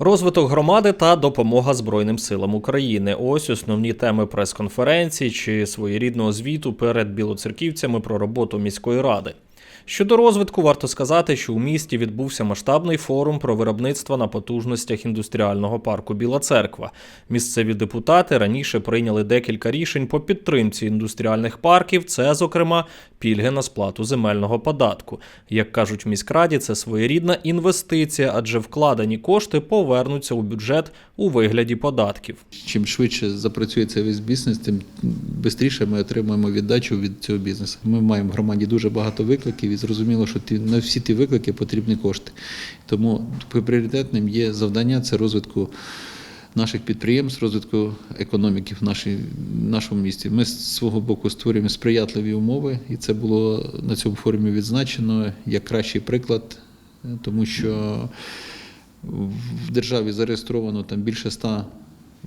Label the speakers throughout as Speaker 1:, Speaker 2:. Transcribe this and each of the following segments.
Speaker 1: Розвиток громади та допомога Збройним силам України. Ось основні теми прес-конференції чи своєрідного звіту перед білоцерківцями про роботу міської ради. Щодо розвитку, варто сказати, що у місті відбувся масштабний форум про виробництво на потужностях індустріального парку Біла Церква. Місцеві депутати раніше прийняли декілька рішень по підтримці індустріальних парків. Це, зокрема, пільги на сплату земельного податку. Як кажуть в міськраді, це своєрідна інвестиція, адже вкладені кошти повернуться у бюджет у вигляді податків.
Speaker 2: Чим швидше запрацює цей весь бізнес, тим швидше ми отримаємо віддачу від цього бізнесу. Ми маємо в громаді дуже багато викликів, зрозуміло, що ті, на всі ті виклики потрібні кошти. Тому пріоритетним є завдання це розвитку наших підприємств, розвитку економіки в нашій, нашому місті. Ми з свого боку створюємо сприятливі умови, і це було на цьому форумі відзначено як кращий приклад, тому що в державі зареєстровано там більше ста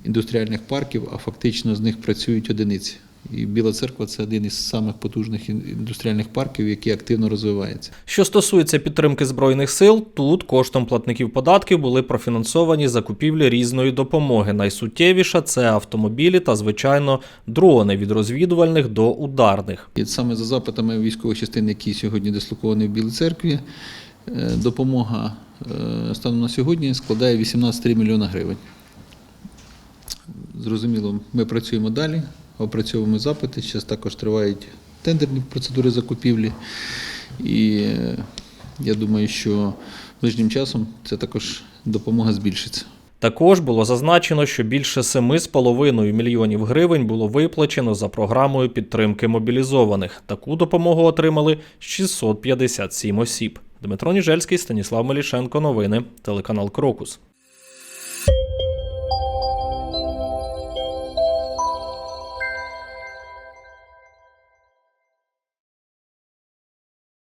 Speaker 2: індустріальних парків, а фактично з них працюють одиниці. І Біла церква це один із самих потужних індустріальних парків, який активно розвивається.
Speaker 1: Що стосується підтримки збройних сил, тут коштом платників податків були профінансовані закупівлі різної допомоги. Найсуттєвіша це автомобілі та, звичайно, дрони від розвідувальних до ударних.
Speaker 2: І саме за запитами військових частин, які сьогодні дислоковані в Білій церкві, е, допомога е, станом на сьогодні складає 18,3 мільйона гривень. Зрозуміло, ми працюємо далі, опрацьовуємо запити. Зараз також тривають тендерні процедури закупівлі. І е, я думаю, що ближнім часом це також допомога збільшиться.
Speaker 1: Також було зазначено, що більше 7,5 мільйонів гривень було виплачено за програмою підтримки мобілізованих. Таку допомогу отримали 657 осіб. Дмитро Ніжельський, Станіслав Мелішенко. Новини, телеканал Крокус.